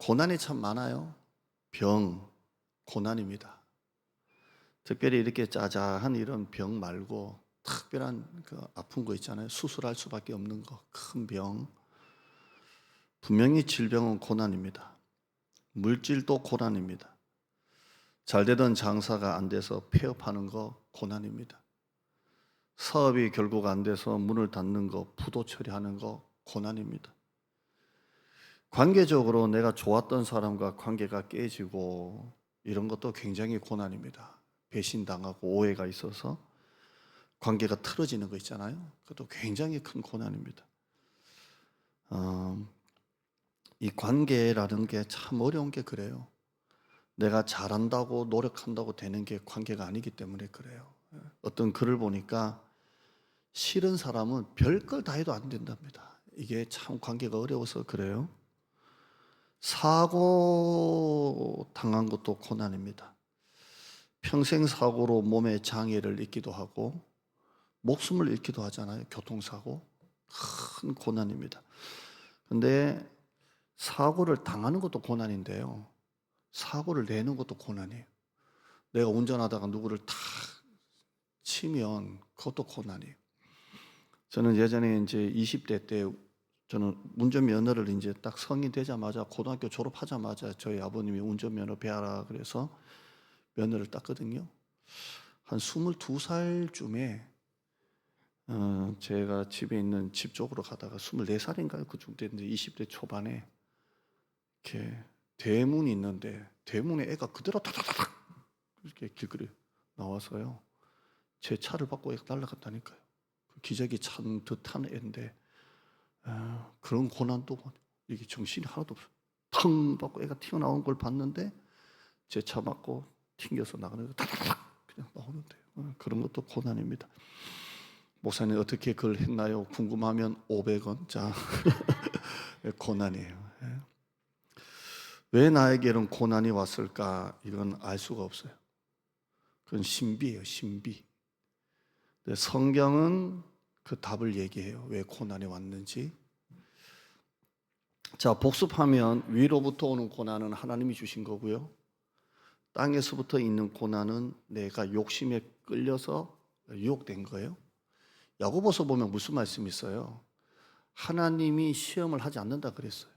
고난이 참 많아요. 병, 고난입니다. 특별히 이렇게 짜자한 이런 병 말고 특별한 그 아픈 거 있잖아요. 수술할 수밖에 없는 거, 큰 병. 분명히 질병은 고난입니다. 물질도 고난입니다. 잘 되던 장사가 안 돼서 폐업하는 거 고난입니다. 사업이 결국 안 돼서 문을 닫는 거, 부도 처리하는 거 고난입니다. 관계적으로 내가 좋았던 사람과 관계가 깨지고 이런 것도 굉장히 고난입니다. 배신당하고 오해가 있어서 관계가 틀어지는 거 있잖아요. 그것도 굉장히 큰 고난입니다. 어, 이 관계라는 게 참 어려운 게 그래요. 내가 잘한다고 노력한다고 되는 게 관계가 아니기 때문에 그래요. 어떤 글을 보니까 싫은 사람은 별걸 다 해도 안 된답니다. 이게 참 관계가 어려워서 그래요. 사고 당한 것도 고난입니다. 평생 사고로 몸에 장애를 입기도 하고 목숨을 잃기도 하잖아요. 교통사고. 큰 고난입니다. 근데 사고를 당하는 것도 고난인데요. 사고를 내는 것도 고난이에요. 내가 운전하다가 누구를 탁 치면 그것도 고난이에요. 저는 예전에 이제 20대 때 저는 운전면허를 이제 딱 성인 되자마자 고등학교 졸업하자마자 저희 아버님이 운전면허 배하라 그래서 면허를 땄거든요. 한 22살쯤에 어, 제가 집에 있는 집 쪽으로 가다가 24살인가요? 그쯤 됐는데 20대 초반에 이렇게 대문이 있는데 대문에 애가 그대로 다다다닥 이렇게 길거리 나와서요. 제 차를 받고 애가 날아갔다니까요. 그 기저귀 찬 듯한 애인데 아, 그런 고난도 이게 정신이 하나도 없어. 텅 받고 애가 튀어나온 걸 봤는데 제 차 맞고 튕겨서 나가는 거 다다닥 그냥 나오는데 어, 그런 것도 고난입니다. 목사님 어떻게 그걸 했나요? 궁금하면 500원 자 고난이에요. 예. 왜 나에게 이런 고난이 왔을까? 이건 알 수가 없어요. 그건 신비예요, 신비. 성경은 그 답을 얘기해요. 왜 고난이 왔는지. 자, 복습하면 위로부터 오는 고난은 하나님이 주신 거고요. 땅에서부터 있는 고난은 내가 욕심에 끌려서 유혹된 거예요. 야고보서 보면 무슨 말씀이 있어요? 하나님이 시험을 하지 않는다 그랬어요.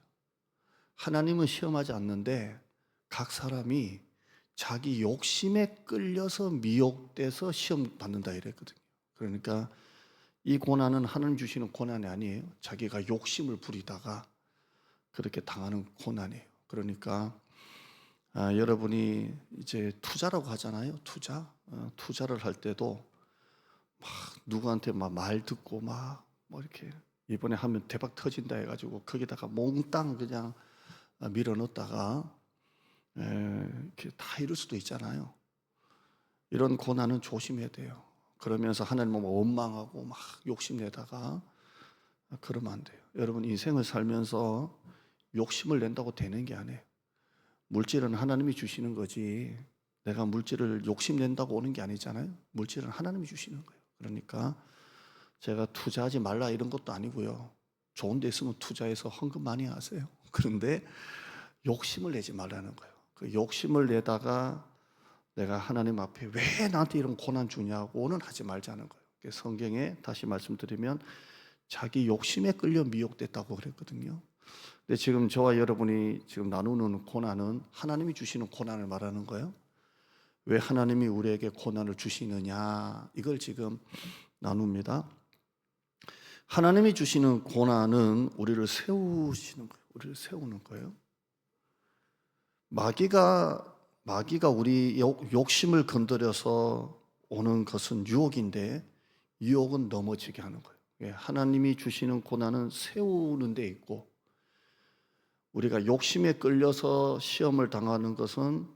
하나님은 시험하지 않는데 각 사람이 자기 욕심에 끌려서 미혹돼서 시험 받는다 이랬거든요. 그러니까 이 고난은 하나님 주시는 고난이 아니에요. 자기가 욕심을 부리다가 그렇게 당하는 고난이에요. 그러니까 아, 여러분이 이제 투자라고 하잖아요. 투자. 어, 투자를 할 때도 막 누구한테 막 말 듣고 막 뭐 이렇게 이번에 하면 대박 터진다 해가지고 거기다가 몽땅 그냥 밀어 넣었다가 이렇게 다 이럴 수도 있잖아요. 이런 고난은 조심해야 돼요. 그러면서 하나님을 뭐 원망하고 막 욕심내다가 그러면 안 돼요. 여러분 인생을 살면서 욕심을 낸다고 되는 게 아니에요. 물질은 하나님이 주시는 거지. 내가 물질을 욕심낸다고 오는 게 아니잖아요. 물질은 하나님이 주시는 거예요. 그러니까 제가 투자하지 말라 이런 것도 아니고요. 좋은 데 있으면 투자해서 헌금 많이 하세요. 그런데 욕심을 내지 말라는 거예요. 그 욕심을 내다가 내가 하나님 앞에 왜 나한테 이런 고난 주냐고는 하지 말자는 거예요. 성경에 다시 말씀드리면 자기 욕심에 끌려 미혹됐다고 그랬거든요. 근데 지금 저와 여러분이 지금 나누는 고난은 하나님이 주시는 고난을 말하는 거예요. 왜 하나님이 우리에게 고난을 주시느냐 이걸 지금 나눕니다. 하나님이 주시는 고난은 우리를 세우시는 거예요. 우리를 세우는 거예요. 마귀가 마귀가 우리 욕심을 건드려서 오는 것은 유혹인데 유혹은 넘어지게 하는 거예요. 예, 하나님이 주시는 고난은 세우는 데 있고 우리가 욕심에 끌려서 시험을 당하는 것은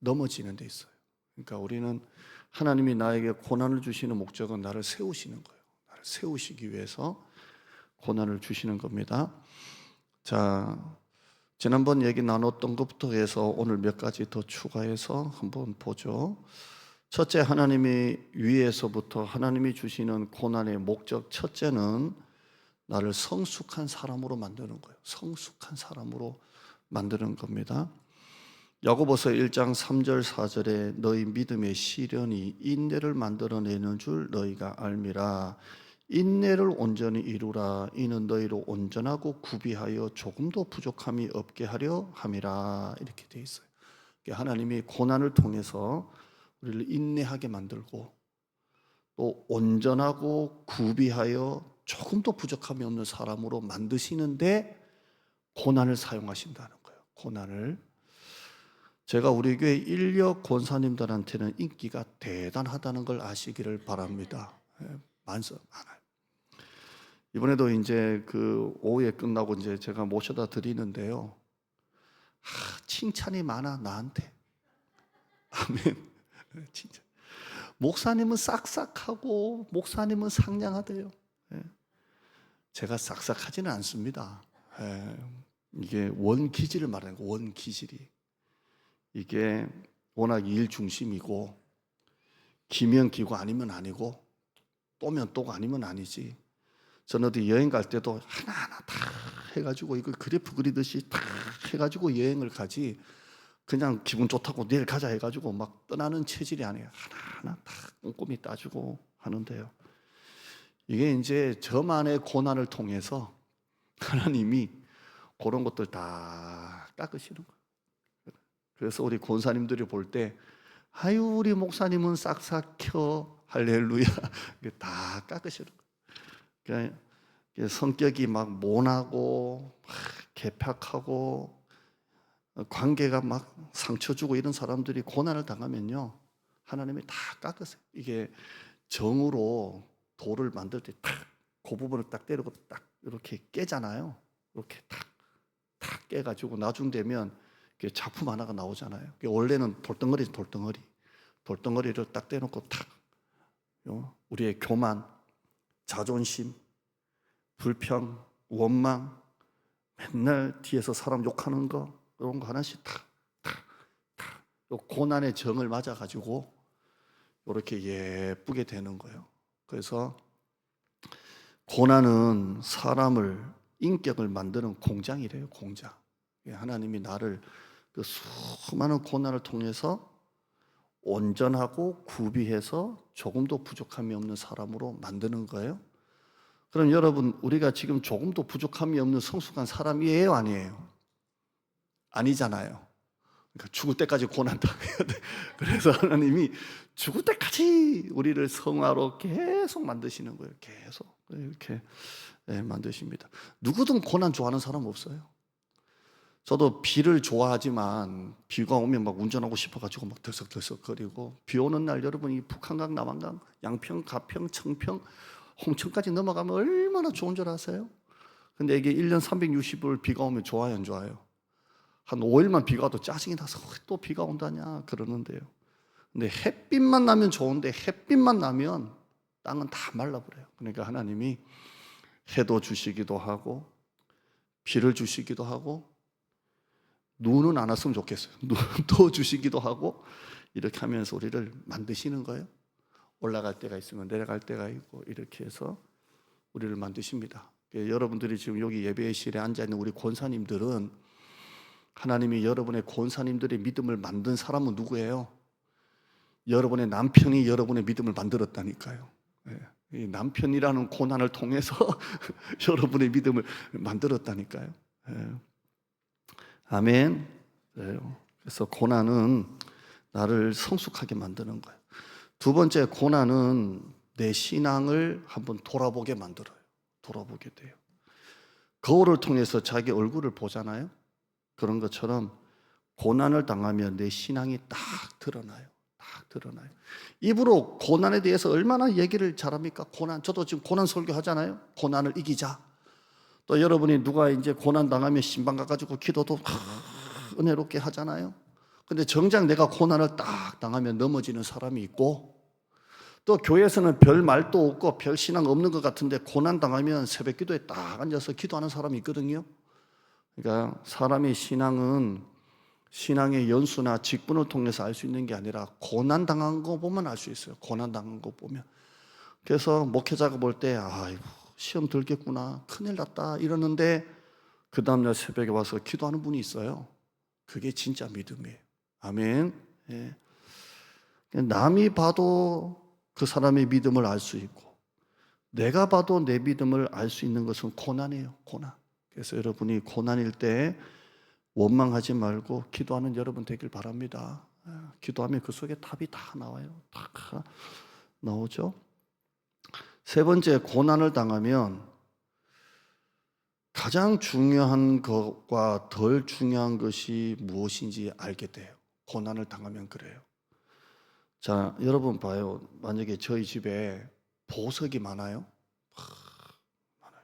넘어지는 데 있어요. 그러니까 우리는 하나님이 나에게 고난을 주시는 목적은 나를 세우시는 거예요. 나를 세우시기 위해서 고난을 주시는 겁니다. 자, 지난번 얘기 나눴던 것부터 해서 오늘 몇 가지 더 추가해서 한번 보죠. 첫째, 하나님이 위에서부터 하나님이 주시는 고난의 목적 첫째는 나를 성숙한 사람으로 만드는 거예요. 성숙한 사람으로 만드는 겁니다. 야고보서 1장 3절 4절에 너희 믿음의 시련이 인내를 만들어내는 줄 너희가 알미라 인내를 온전히 이루라 이는 너희로 온전하고 구비하여 조금도 부족함이 없게 하려 함이라 이렇게 돼 있어요. 그러니까 하나님이 고난을 통해서 우리를 인내하게 만들고 또 온전하고 구비하여 조금도 부족함이 없는 사람으로 만드시는데 고난을 사용하신다는 거예요. 고난을 제가 우리 교회 인력 권사님들한테는 인기가 대단하다는 걸 아시기를 바랍니다. 예, 많서 많아요. 이번에도 이제 그 오후에 끝나고 이제 제가 모셔다 드리는데요. 하, 칭찬이 많아 나한테. 아멘. 진짜. 목사님은 싹싹하고 목사님은 상냥하대요. 예. 제가 싹싹하지는 않습니다. 예. 이게 원 기질을 말하는 거 원 기질이. 이게 워낙 일 중심이고 기면 기고 아니면 아니고 또면 또가 아니면 아니지. 저는 어디 여행 갈 때도 하나하나 다 해가지고 이거 그래프 그리듯이 다 해가지고 여행을 가지 그냥 기분 좋다고 내일 가자 해가지고 막 떠나는 체질이 아니에요. 하나하나 다 꼼꼼히 따지고 하는데요. 이게 이제 저만의 고난을 통해서 하나님이 그런 것들 다 깎으시는 거예요. 그래서 우리 권사님들이 볼 때 아유 우리 목사님은 싹싹혀 할렐루야 다 깎으시는 이게 성격이 막 모나고 막 개팍하고 관계가 막 상처 주고 이런 사람들이 고난을 당하면요 하나님이 다 깎으세요. 이게 정으로 돌을 만들 때딱그 부분을 딱 때리고 딱 이렇게 깨잖아요. 이렇게 탁 탁 깨가지고 나중 되면 작품 하나가 나오잖아요. 원래는 돌덩어리 돌덩어리 돌덩어리를 딱 떼놓고 탁 요, 우리의 교만, 자존심, 불평, 원망, 맨날 뒤에서 사람 욕하는 거 이런 거 하나씩 탁탁탁 요 고난의 정을 맞아 가지고 이렇게 예쁘게 되는 거예요. 그래서 고난은 사람을 인격을 만드는 공장이래요, 공장. 예, 하나님이 나를 그 수많은 고난을 통해서 온전하고 구비해서 조금도 부족함이 없는 사람으로 만드는 거예요. 그럼 여러분, 우리가 지금 조금도 부족함이 없는 성숙한 사람이에요, 아니에요? 아니잖아요. 그러니까 죽을 때까지 고난 당해야 돼. 그래서 하나님이 죽을 때까지 우리를 성화로 계속 만드시는 거예요. 계속 이렇게 네, 만드십니다. 누구든 고난 좋아하는 사람 없어요. 저도 비를 좋아하지만 비가 오면 막 운전하고 싶어가지고 막 들썩들썩거리고 비 오는 날 여러분 이 북한강, 남한강, 양평, 가평, 청평, 홍천까지 넘어가면 얼마나 좋은 줄 아세요? 근데 이게 1년 360일 비가 오면 좋아요, 안 좋아요? 한 5일만 비가 와도 짜증이 나서 왜또 비가 온다냐 그러는데요. 근데 햇빛만 나면 좋은데 햇빛만 나면 땅은 다 말라버려요. 그러니까 하나님이 해도 주시기도 하고 비를 주시기도 하고 눈은 안 왔으면 좋겠어요. 눈도 주시기도 하고 이렇게 하면서 우리를 만드시는 거예요. 올라갈 때가 있으면 내려갈 때가 있고 이렇게 해서 우리를 만드십니다. 예, 여러분들이 지금 여기 예배실에 앉아 있는 우리 권사님들은 하나님이 여러분의 권사님들의 믿음을 만든 사람은 누구예요? 여러분의 남편이 여러분의 믿음을 만들었다니까요. 예, 이 남편이라는 고난을 통해서 여러분의 믿음을 만들었다니까요. 예. 아멘. 그래서 고난은 나를 성숙하게 만드는 거예요. 두 번째 고난은 내 신앙을 한번 돌아보게 만들어요. 돌아보게 돼요. 거울을 통해서 자기 얼굴을 보잖아요. 그런 것처럼 고난을 당하면 내 신앙이 딱 드러나요. 딱 드러나요. 입으로 고난에 대해서 얼마나 얘기를 잘합니까? 고난. 저도 지금 고난 설교 하잖아요. 고난을 이기자. 또 여러분이 누가 이제 고난 당하면 신방 가가지고 기도도 은혜롭게 하잖아요. 근데 정작 내가 고난을 딱 당하면 넘어지는 사람이 있고 또 교회에서는 별 말도 없고 별 신앙 없는 것 같은데 고난 당하면 새벽 기도에 딱 앉아서 기도하는 사람이 있거든요. 그러니까 사람의 신앙은 신앙의 연수나 직분을 통해서 알 수 있는 게 아니라 고난 당한 거 보면 알 수 있어요. 고난 당한 거 보면. 그래서 목회자가 볼 때 아이고 시험 들겠구나 큰일 났다 이러는데 그 다음날 새벽에 와서 기도하는 분이 있어요. 그게 진짜 믿음이에요. 아멘. 예. 남이 봐도 그 사람의 믿음을 알 수 있고 내가 봐도 내 믿음을 알 수 있는 것은 고난이에요. 고난. 그래서 여러분이 고난일 때 원망하지 말고 기도하는 여러분 되길 바랍니다. 예, 기도하면 그 속에 답이 다 나와요. 다 나오죠. 세 번째 고난을 당하면 가장 중요한 것과 덜 중요한 것이 무엇인지 알게 돼요. 고난을 당하면 그래요. 자, 여러분 봐요. 만약에 저희 집에 보석이 많아요. 하, 많아요.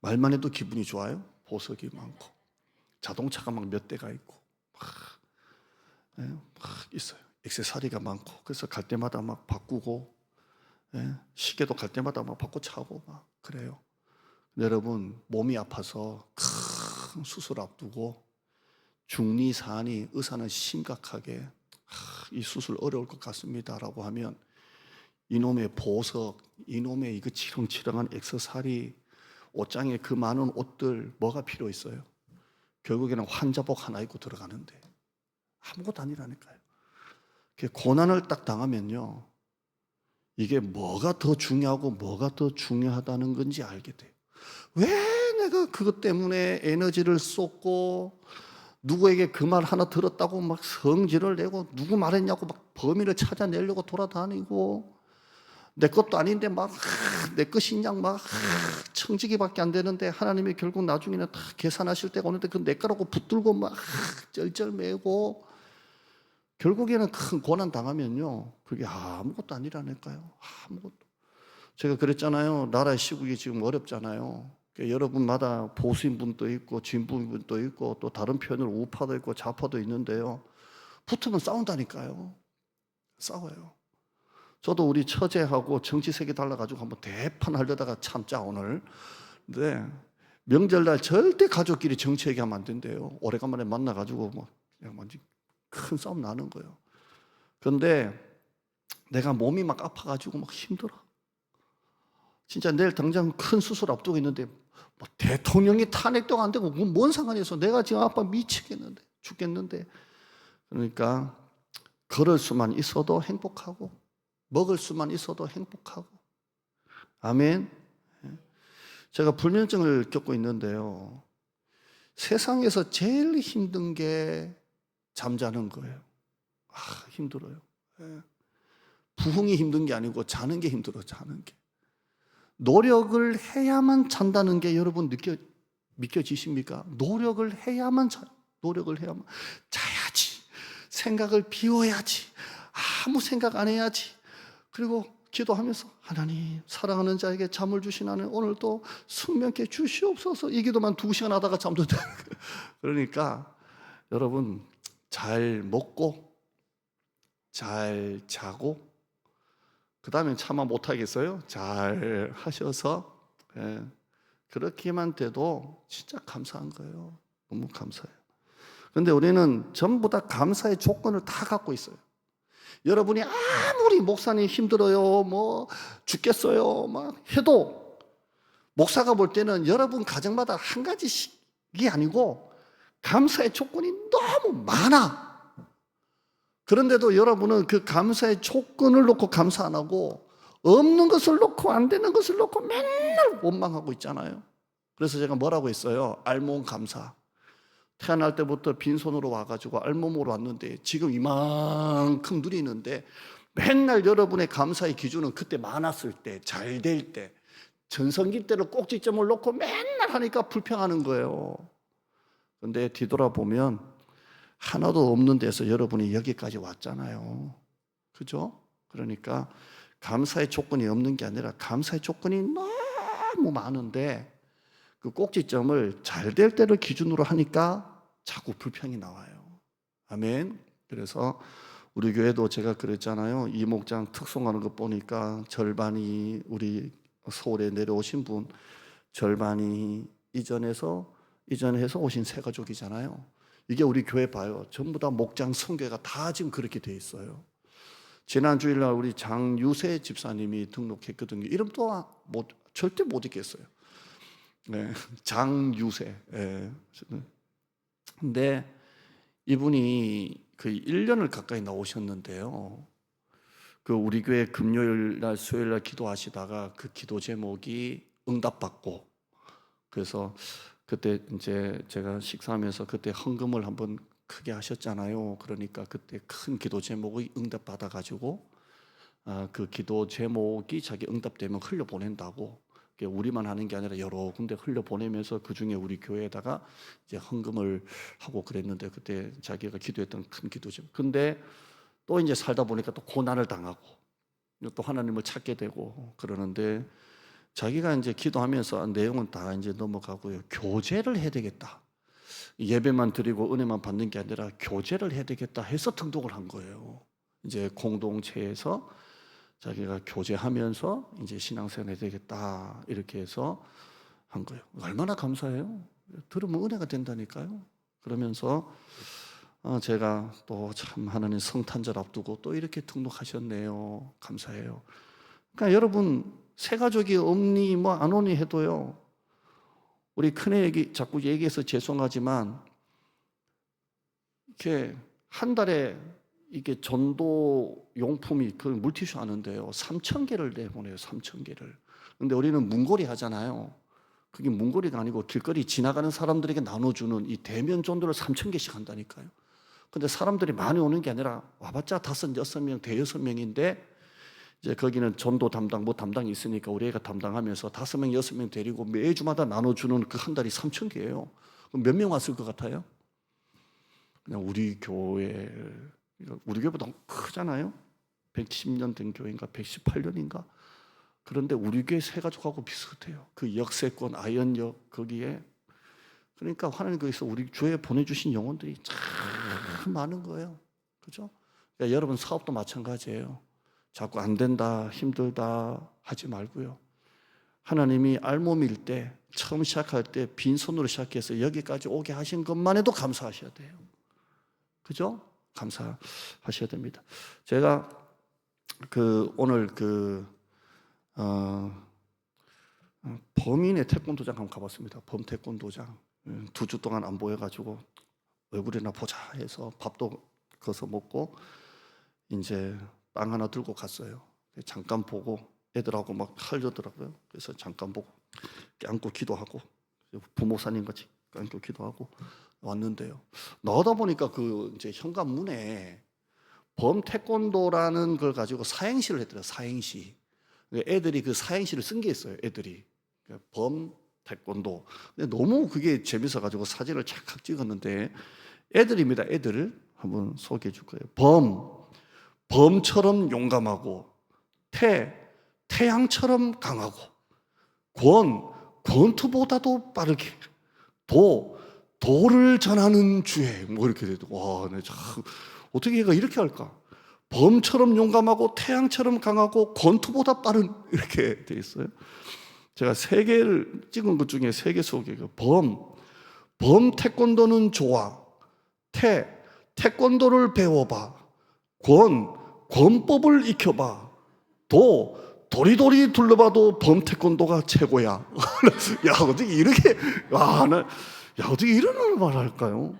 말만 해도 기분이 좋아요. 보석이 많고 자동차가 막 몇 대가 있고 막, 예, 막 있어요. 액세서리가 많고 그래서 갈 때마다 막 바꾸고 예, 시계도 갈 때마다 막 바꿔 차고 막 그래요. 여러분 몸이 아파서 큰 수술 앞두고 중리 사안이 의사는 심각하게 하, 이 수술 어려울 것 같습니다라고 하면 이놈의 보석, 이놈의 이거 치렁치렁한 액세서리, 옷장에 그 많은 옷들 뭐가 필요 있어요? 결국에는 환자복 하나 입고 들어가는데 아무것도 아니라니까요. 그 고난을 딱 당하면요, 이게 뭐가 더 중요하고 뭐가 더 중요하다는 건지 알게 돼요. 왜 내가 그것 때문에 에너지를 쏟고 누구에게 그 말 하나 들었다고 막 성질을 내고 누구 말했냐고 막 범인을 찾아내려고 돌아다니고 내 것도 아닌데 막 내 것이냐 막 청지기밖에 안 되는데 하나님이 결국 나중에는 다 계산하실 때가 오는데 그 내 거라고 붙들고 막 쩔쩔매고 결국에는 큰 고난 당하면요. 그게 아무것도 아니라니까요? 아무것도. 제가 그랬잖아요. 나라의 시국이 지금 어렵잖아요. 그러니까 여러분마다 보수인 분도 있고 진보인 분도 있고 또 다른 편으로 우파도 있고 좌파도 있는데요. 붙으면 싸운다니까요. 싸워요. 저도 우리 처제하고 정치색이 달라가지고 한번 대판 하려다가 참자 오늘. 근데 명절날 절대 가족끼리 정치 얘기하면 안 된대요. 오래간만에 만나가지고 뭐 그냥 완전 큰 싸움 나는 거예요. 그런데 내가 몸이 막 아파가지고 막 힘들어. 진짜 내일 당장 큰 수술 앞두고 있는데 뭐 대통령이 탄핵도 안 되고 뭔 상관이 있어. 내가 지금 아빠 미치겠는데 죽겠는데. 그러니까 걸을 수만 있어도 행복하고 먹을 수만 있어도 행복하고. 아멘. 제가 불면증을 겪고 있는데요. 세상에서 제일 힘든 게 잠자는 거예요. 아, 힘들어요. 예. 부흥이 힘든 게 아니고 자는 게 힘들어, 자는 게. 노력을 해야만 잔다는 게 여러분 느껴, 믿겨지십니까? 노력을 해야만 자, 노력을 해야만. 자야지. 생각을 비워야지. 아무 생각 안 해야지. 그리고 기도하면서 하나님 사랑하는 자에게 잠을 주신 하나님 오늘도 숙면케 주시옵소서 이 기도만 두 시간 하다가 들 그러니까 여러분 잘 먹고 잘 자고 그 다음에 차마 못하겠어요? 잘 하셔서 예, 그렇게만 돼도 진짜 감사한 거예요. 너무 감사해요. 근데 우리는 전부 다 감사의 조건을 다 갖고 있어요. 여러분이 아무리 목사님 힘들어요, 뭐 죽겠어요, 막 해도 목사가 볼 때는 여러분 가정마다 한 가지씩이 아니고 감사의 조건이 너무 많아. 그런데도 여러분은 그 감사의 조건을 놓고 감사 안 하고 없는 것을 놓고 안 되는 것을 놓고 맨날 원망하고 있잖아요. 그래서 제가 뭐라고 했어요? 알몸 감사. 태어날 때부터 빈손으로 와가지고 알몸으로 왔는데 지금 이만큼 누리는데 맨날 여러분의 감사의 기준은 그때 많았을 때, 잘 될 때, 전성기 때를 꼭지점을 놓고 맨날 하니까 불평하는 거예요. 근데 뒤돌아보면 하나도 없는 데서 여러분이 여기까지 왔잖아요. 그죠? 그러니까 감사의 조건이 없는 게 아니라 감사의 조건이 너무 많은데 그 꼭지점을 잘 될 때를 기준으로 하니까 자꾸 불평이 나와요. 아멘. 그래서 우리 교회도 제가 그랬잖아요. 이 목장 특송하는 거 보니까 절반이 우리 서울에 내려오신 분, 절반이 이전에서 이전해서 오신 새 가족이잖아요. 이게 우리 교회 봐요. 전부 다 목장 성교가 다 지금 그렇게 돼 있어요. 지난 주일날 우리 장유세 집사님이 등록했거든요. 이름 또 못, 절대 못 읽겠어요. 네, 장유세. 예. 근데 이분이 그 1년을 가까이 나오셨는데요. 그 우리 교회 금요일 날 수요일 날 기도하시다가 그 기도 제목이 응답받고 그래서 그때 이제 제가 식사하면서 그때 헌금을 한번 크게 하셨잖아요. 그러니까 그때 큰 기도 제목이 응답 받아 가지고 아, 그 기도 제목이 자기 응답되면 흘려 보낸다고 우리만 하는 게 아니라 여러 군데 흘려 보내면서 그 중에 우리 교회에다가 이제 헌금을 하고 그랬는데 그때 자기가 기도했던 큰 기도 제목. 근데 또 이제 살다 보니까 또 고난을 당하고 또 하나님을 찾게 되고 그러는데 자기가 이제 기도하면서 내용은 다 이제 넘어가고요. 교제를 해야 되겠다. 예배만 드리고 은혜만 받는 게 아니라 교제를 해야 되겠다 해서 등록을 한 거예요. 이제 공동체에서 자기가 교제하면서 이제 신앙생활 해야 되겠다 이렇게 해서 한 거예요. 얼마나 감사해요. 들으면 은혜가 된다니까요. 그러면서 어, 제가 또 참 하나님 성탄절 앞두고 또 이렇게 등록하셨네요. 감사해요. 그러니까 여러분 새 가족이 없니 뭐 안 오니 해도요. 우리 큰애 얘기 자꾸 얘기해서 죄송하지만 이렇게 한 달에 이게 전도 용품이 그 물티슈 하는데요. 3천 개를 내보내요. 3천 개를. 근데 우리는 문고리 하잖아요. 그게 문고리가 아니고 길거리 지나가는 사람들에게 나눠주는 이 대면 전도를 3천 개씩 한다니까요. 근데 사람들이 많이 오는 게 아니라 와봤자 다섯 여섯 명, 대여섯 명인데 이제 거기는 전도 담당 뭐 담당이 있으니까 우리 애가 담당하면서 다섯 명, 여섯 명 데리고 매주마다 나눠주는 그 한 달이 3천 개예요. 몇 명 왔을 것 같아요? 그냥 우리 교회 우리 교회보다 크잖아요. 110년 된 교회인가 118년인가 그런데 우리 교회 세 가족하고 비슷해요. 그 역세권 아이언역 거기에 그러니까 하나님 거기서 우리 교회에 보내주신 영혼들이 참 많은 거예요. 그죠? 그러니까 여러분 사업도 마찬가지예요. 자꾸 안 된다, 힘들다 하지 말고요. 하나님이 알몸일 때, 처음 시작할 때 빈손으로 시작해서 여기까지 오게 하신 것만 해도 감사하셔야 돼요. 그죠? 감사하셔야 됩니다. 제가 그 오늘 그, 어, 범인의 태권도장 한번 가봤습니다. 범 태권도장. 두 주 동안 안 보여가지고 얼굴이나 보자 해서 밥도 거서 먹고 이제 빵 하나 들고 갔어요. 잠깐 보고 애들하고 막 할려더라고요. 그래서 잠깐 보고 껴안고 기도하고 부모사님 같이 껴안고 기도하고 왔는데요. 나오다 보니까 그 이제 현관문에 범 태권도라는 걸 가지고 사행시를 했더라고요. 사행시. 애들이 그 사행시를 쓴 게 있어요. 애들이 범 태권도. 근데 너무 그게 재밌어 가지고 사진을 착착 찍었는데 애들입니다. 애들 한번 소개해 줄 거예요. 범 범처럼 용감하고 태 태양처럼 강하고 권 권투보다도 빠르게 도 도를 전하는 주에 뭐 이렇게 돼도 와, 내 참 어떻게 얘가 이렇게 할까? 범처럼 용감하고 태양처럼 강하고 권투보다 빠른 이렇게 돼 있어요. 제가 세 개를 찍은 것 중에 세 개 소개해요. 범, 범 태권도는 좋아. 태, 태권도를 배워봐. 권, 권법을 익혀봐. 도, 도리도리 둘러봐도 범 태권도가 최고야. 야, 어떻게 이렇게, 와, 나, 야, 어떻게 이런 말 할까요?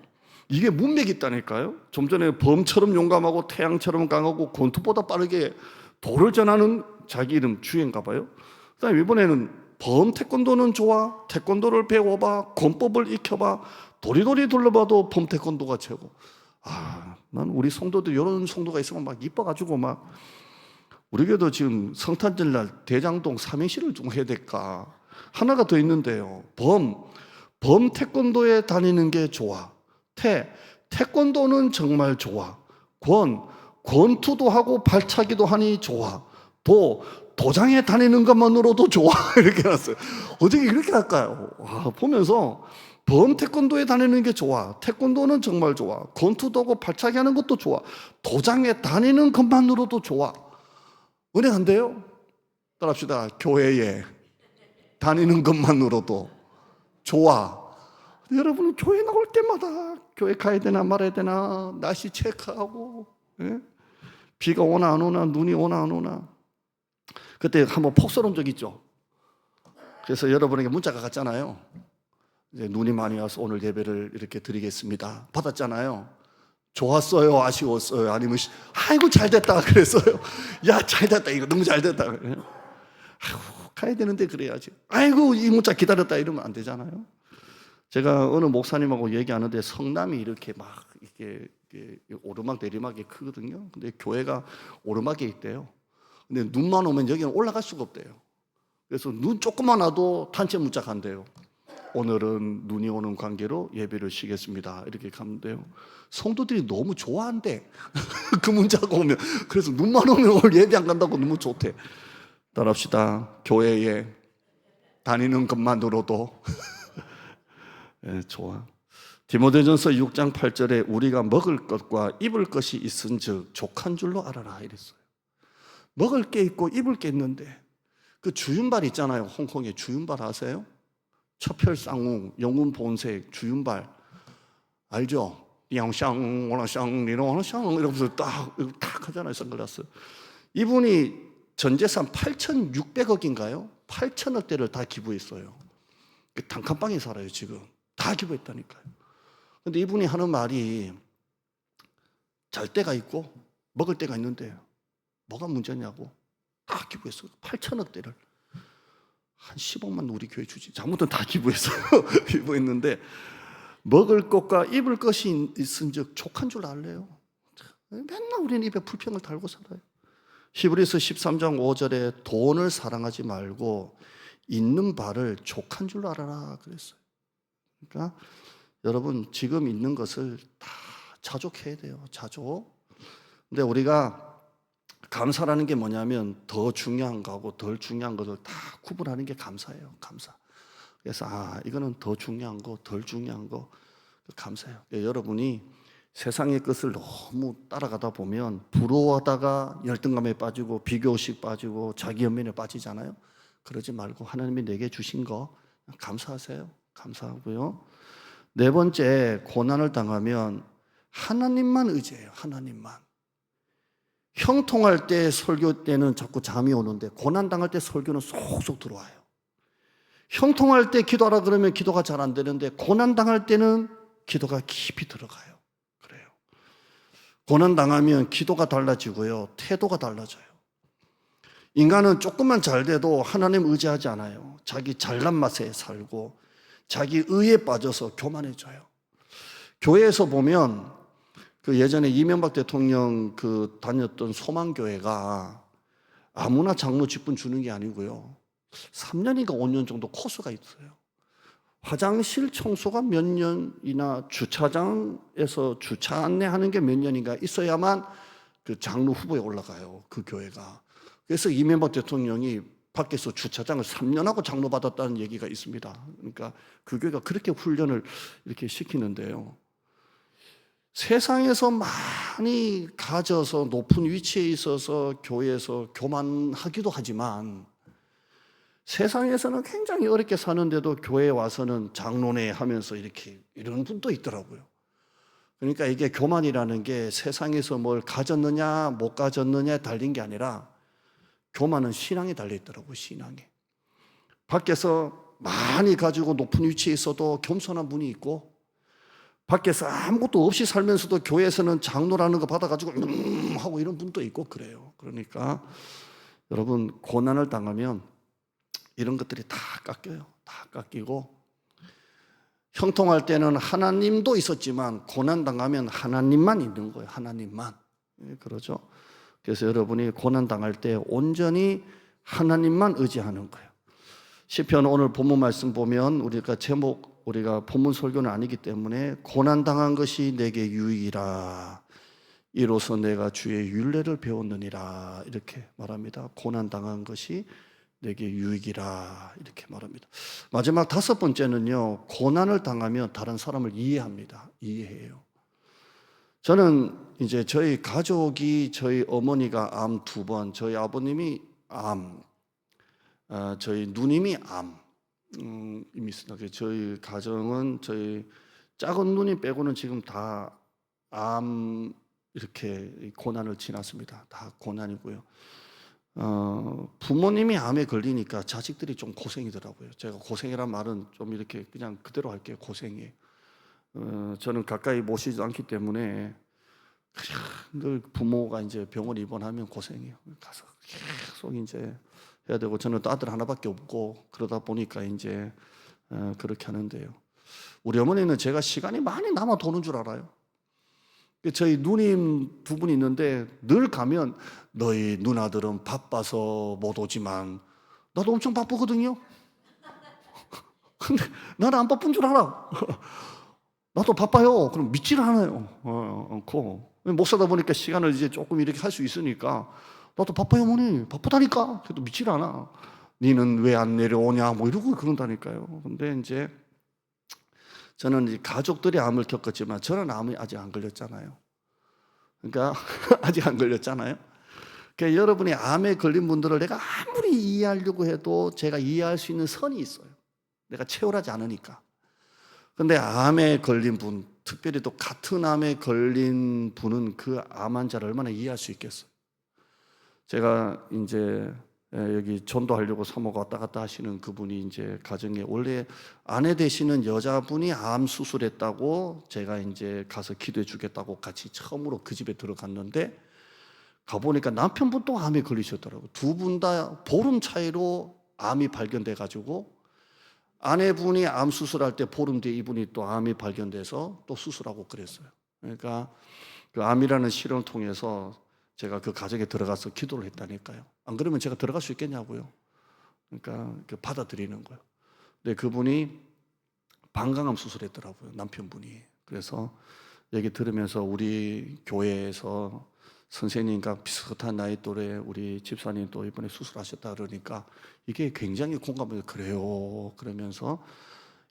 이게 문맥이 있다니까요. 좀 전에 범처럼 용감하고 태양처럼 강하고 권투보다 빠르게 도를 전하는 자기 이름 주인가 봐요. 그다음에 이번에는 범 태권도는 좋아. 태권도를 배워봐. 권법을 익혀봐. 도리도리 둘러봐도 범 태권도가 최고. 아, 난 우리 성도들 이런 성도가 있으면 막 이뻐가지고 막 우리 교도 지금 성탄절 날 대장동 삼행시를 좀 해야 될까. 하나가 더 있는데요. 범, 범 태권도에 다니는 게 좋아. 태, 태권도는 정말 좋아. 권, 권투도 하고 발차기도 하니 좋아. 도, 도장에 다니는 것만으로도 좋아. 이렇게 해놨어요. 어떻게 이렇게 할까요? 와, 보면서 범 태권도에 다니는 게 좋아. 태권도는 정말 좋아. 권투도 하고 발차기 하는 것도 좋아. 도장에 다니는 것만으로도 좋아. 은혜 안 돼요? 따라합시다. 교회에 다니는 것만으로도 좋아. 여러분 교회 나올 때마다 교회 가야 되나 말아야 되나 날씨 체크하고 예? 비가 오나 안 오나 눈이 오나 안 오나 그때 한번 폭설 온 적 있죠. 그래서 여러분에게 문자가 갔잖아요. 눈이 많이 와서 오늘 예배를 이렇게 드리겠습니다. 받았잖아요. 좋았어요, 아쉬웠어요, 아니면 시- 아이고 잘 됐다 그랬어요. 야 잘 됐다 이거 너무 잘 됐다. 아이고 가야 되는데 그래야지. 아이고 이 문자 기다렸다 이러면 안 되잖아요. 제가 어느 목사님하고 얘기하는데 성남이 이렇게 막 이게 오르막 내리막이 크거든요. 근데 교회가 오르막에 있대요. 근데 눈만 오면 여기는 올라갈 수가 없대요. 그래서 눈 조금만 와도 단체 문자 간대요. 오늘은 눈이 오는 관계로 예배를 쉬겠습니다. 이렇게 가면 돼요. 성도들이 너무 좋아한대. 그 문자가 오면. 그래서 눈만 오면 오늘 예배 안 간다고 너무 좋대. 따라합시다. 교회에 다니는 것만으로도 예, 좋아. 디모데전서 6장 8절에 우리가 먹을 것과 입을 것이 있은즉 족한 줄로 알아라 이랬어요. 먹을 게 있고 입을 게 있는데 그 주윤발 있잖아요. 홍콩에 주윤발 아세요? 첩혈쌍웅, 영웅 본색, 주윤발 알죠? 양샹, 원랑샹, 리롱샹 이러면서 딱, 딱 하잖아요. 선글라스. 이분이 전재산 8,600억인가요? 8천억 대를 다 기부했어요. 그 단칸방에 살아요, 지금. 다 기부했다니까요. 근데 이분이 하는 말이 잘 때가 있고 먹을 때가 있는데 뭐가 문제냐고 다 기부했어. 8천억 대를. 한 10억만 우리 교회 주지. 잘못은 다 기부했어요. 기부했는데 먹을 것과 입을 것이 있은즉 족한 줄 알래요. 맨날 우리는 입에 불평을 달고 살아요. 히브리서 13장 5절에 돈을 사랑하지 말고 있는 바를 족한 줄 알아라 그랬어요. 그러니까 여러분 지금 있는 것을 다 자족해야 돼요. 자족. 근데 우리가 감사라는 게 뭐냐면 더 중요한 거하고 덜 중요한 것을 다 구분하는 게 감사예요. 감사. 그래서 아 이거는 더 중요한 거, 덜 중요한 거 감사해요. 그러니까 여러분이 세상의 것을 너무 따라가다 보면 부러워하다가 열등감에 빠지고 비교식 빠지고 자기 연민에 빠지잖아요. 그러지 말고 하나님이 내게 주신 거 감사하세요. 감사하고요. 네 번째 고난을 당하면 하나님만 의지해요. 하나님만. 형통할 때 설교 때는 자꾸 잠이 오는데 고난 당할 때 설교는 쏙쏙 들어와요. 형통할 때 기도하라 그러면 기도가 잘 안 되는데 고난 당할 때는 기도가 깊이 들어가요. 그래요. 고난 당하면 기도가 달라지고요. 태도가 달라져요. 인간은 조금만 잘 돼도 하나님 의지하지 않아요. 자기 잘난 맛에 살고 자기 의에 빠져서 교만해져요. 교회에서 보면 그 예전에 이명박 대통령 그 다녔던 소망교회가 아무나 장로 직분 주는 게 아니고요. 3년인가 5년 정도 코스가 있어요. 화장실 청소가 몇 년이나 주차장에서 주차 안내하는 게 몇 년인가 있어야만 그 장로 후보에 올라가요. 그 교회가. 그래서 이명박 대통령이 밖에서 주차장을 3년 하고 장로 받았다는 얘기가 있습니다. 그러니까 그 교회가 그렇게 훈련을 이렇게 시키는데요. 세상에서 많이 가져서 높은 위치에 있어서 교회에서 교만하기도 하지만 세상에서는 굉장히 어렵게 사는데도 교회에 와서는 장로네 하면서 이렇게 이런 분도 있더라고요. 그러니까 이게 교만이라는 게 세상에서 뭘 가졌느냐 못 가졌느냐에 달린 게 아니라 교만은 신앙에 달려 있더라고요. 신앙에. 밖에서 많이 가지고 높은 위치에 있어도 겸손한 분이 있고 밖에서 아무것도 없이 살면서도 교회에서는 장로라는 거 받아가지고 음 하고 이런 분도 있고 그래요. 그러니까 여러분 고난을 당하면 이런 것들이 다 깎여요. 다 깎이고 형통할 때는 하나님도 있었지만 고난 당하면 하나님만 있는 거예요. 하나님만 예, 그러죠. 그래서 여러분이 고난 당할 때 온전히 하나님만 의지하는 거예요. 시편 오늘 본문 말씀 보면 우리가 제목 우리가 본문 설교는 아니기 때문에 고난 당한 것이 내게 유익이라 이로써 내가 주의 율례를 배웠느니라 이렇게 말합니다. 고난 당한 것이 내게 유익이라 이렇게 말합니다. 마지막 다섯 번째는요. 고난을 당하면 다른 사람을 이해합니다. 이해해요. 저는 이제 저희 가족이 저희 어머니가 암 두 번, 저희 아버님이 암, 아, 저희 누님이 암, 음, 있습니다. 그래서 저희 가정은 저희 작은 누님 빼고는 지금 다 암 이렇게 고난을 지났습니다. 다 고난이고요. 어, 부모님이 암에 걸리니까 자식들이 좀 고생이더라고요. 제가 고생이란 말은 좀 이렇게 그냥 그대로 할게요. 고생이. 어, 저는 가까이 모시지 않기 때문에 그냥 늘 부모가 이제 병원 입원하면 고생이에요. 가서 계속 이제 해야 되고 저는 또 아들 하나밖에 없고 그러다 보니까 이제 어, 그렇게 하는데요. 우리 어머니는 제가 시간이 많이 남아 도는 줄 알아요. 저희 누님 두분 있는데 늘 가면 너희 누나들은 바빠서 못 오지만 나도 엄청 바쁘거든요. 근데 나는 안 바쁜 줄 알아. 나도 바빠요. 그럼 믿지를 않아요. 어, 않고 못 사다 보니까 시간을 이제 조금 이렇게 할 수 있으니까 나도 바빠요, 어머니. 바쁘다니까. 그래도 믿지를 않아. 니는 왜 안 내려오냐? 뭐 이러고 그런다니까요. 근데 이제 저는 이 가족들이 암을 겪었지만 저는 암이 아직 안 걸렸잖아요. 그러니까 아직 안 걸렸잖아요. 그러니까 여러분이 암에 걸린 분들을 내가 아무리 이해하려고 해도 제가 이해할 수 있는 선이 있어요. 내가 채울하지 않으니까. 근데 암에 걸린 분, 특별히 또 같은 암에 걸린 분은 그 암 환자를 얼마나 이해할 수 있겠어요. 제가 이제 예, 여기 전도하려고 사모가 왔다 갔다 하시는 그분이 이제 가정에 원래 아내 되시는 여자분이 암 수술했다고 제가 이제 가서 기도해 주겠다고 같이 처음으로 그 집에 들어갔는데 가보니까 남편분도 암에 걸리셨더라고. 두분 다 보름 차이로 암이 발견돼 가지고 아내분이 암 수술할 때 보름 뒤에 이분이 또 암이 발견돼서 또 수술하고 그랬어요. 그러니까 그 암이라는 실험을 통해서 제가 그 가정에 들어가서 기도를 했다니까요. 안 그러면 제가 들어갈 수 있겠냐고요. 그러니까 그 받아들이는 거예요. 근데 그분이 방광암 수술했더라고요. 남편분이. 그래서 얘기 들으면서 우리 교회에서 선생님과 비슷한 나이 또래 우리 집사님 또 이번에 수술하셨다 그러니까 이게 굉장히 공감을 그래요. 그러면서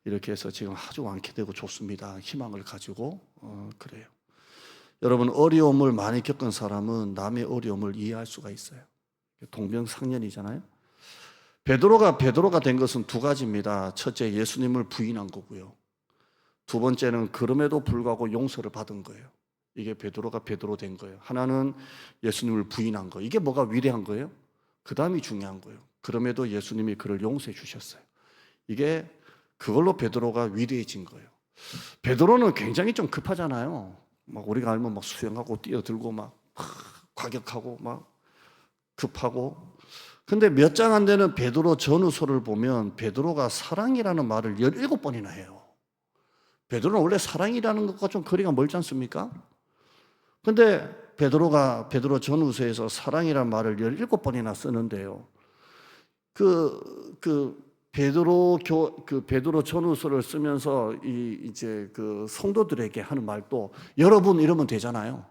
이렇게 해서 지금 아주 완쾌되고 좋습니다. 희망을 가지고 어, 그래요. 여러분 어려움을 많이 겪은 사람은 남의 어려움을 이해할 수가 있어요. 동병상련이잖아요. 베드로가 베드로가 된 것은 두 가지입니다. 첫째 예수님을 부인한 거고요. 두 번째는 그럼에도 불구하고 용서를 받은 거예요. 이게 베드로가 베드로 된 거예요. 하나는 예수님을 부인한 거. 이게 뭐가 위대한 거예요? 그 다음이 중요한 거예요. 그럼에도 예수님이 그를 용서해 주셨어요. 이게 그걸로 베드로가 위대해진 거예요. 베드로는 굉장히 좀 급하잖아요. 막 우리가 알면 막 수영하고 뛰어들고 막 과격하고 막 급하고 근데 몇 장 안 되는 베드로 전후서를 보면 베드로가 사랑이라는 말을 17번이나 해요. 베드로는 원래 사랑이라는 것과 좀 거리가 멀지 않습니까? 근데 베드로가 베드로 전후서에서 사랑이라는 말을 17번이나 쓰는데요. 그, 그, 베드로 교, 그 베드로 전후서를 쓰면서 이 이제 그 성도들에게 하는 말도 여러분 이러면 되잖아요.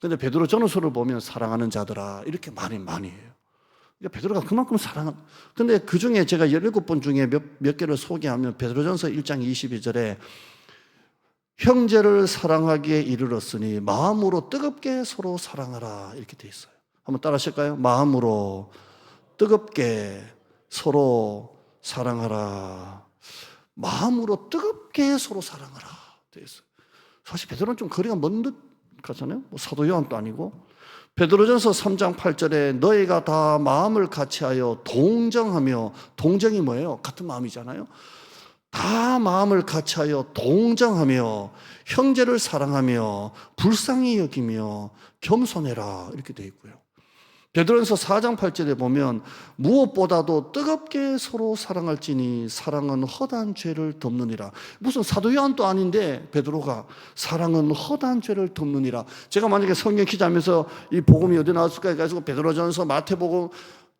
근데 베드로 전후서를 보면 사랑하는 자들아 이렇게 말이 많이 해요. 그러니까 베드로가 그만큼 사랑. 근데 그 중에 제가 17번 중에 몇, 몇 개를 소개하면 베드로전서 1장 22절에 형제를 사랑하기에 이르렀으니 마음으로 뜨겁게 서로 사랑하라 이렇게 돼 있어요. 한번 따라 하실까요? 마음으로 뜨겁게 서로 사랑하라. 마음으로 뜨겁게 서로 사랑하라 돼. 사실 베드로는 좀 거리가 먼 듯 같잖아요. 뭐 사도 요한도 아니고 베드로전서 3장 8절에 너희가 다 마음을 같이하여 동정하며 동정이 뭐예요? 같은 마음이잖아요. 다 마음을 같이하여 동정하며 형제를 사랑하며 불쌍히 여기며 겸손해라 이렇게 되어 있고요. 베드로전서 4장 8절에 보면 무엇보다도 뜨겁게 서로 사랑할지니 사랑은 허다한 죄를 덮느니라. 무슨 사도 요한도 아닌데 베드로가 사랑은 허다한 죄를 덮느니라. 제가 만약에 성경 기자하면서 이 복음이 어디 나왔을까 해가지고 베드로전서 마태복음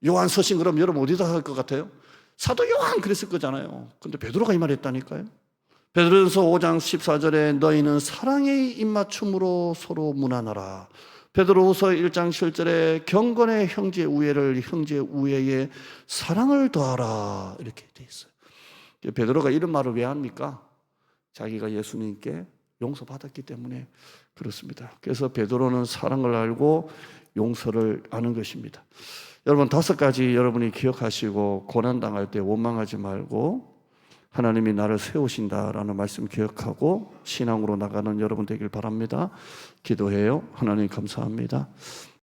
요한 서신 그럼 여러분 어디다 할 것 같아요? 사도 요한 그랬을 거잖아요. 근데 베드로가 이 말 했다니까요. 베드로전서 5장 14절에 너희는 사랑의 입맞춤으로 서로 무난하라. 베드로후서 1장 7절에 경건의 형제 우애를 형제 우애에 사랑을 더하라 이렇게 돼 있어요. 베드로가 이런 말을 왜 합니까? 자기가 예수님께 용서받았기 때문에 그렇습니다. 그래서 베드로는 사랑을 알고 용서를 아는 것입니다. 여러분 다섯 가지 여러분이 기억하시고 고난 당할 때 원망하지 말고 하나님이 나를 세우신다라는 말씀 기억하고 신앙으로 나가는 여러분 되길 바랍니다. 기도해요. 하나님 감사합니다.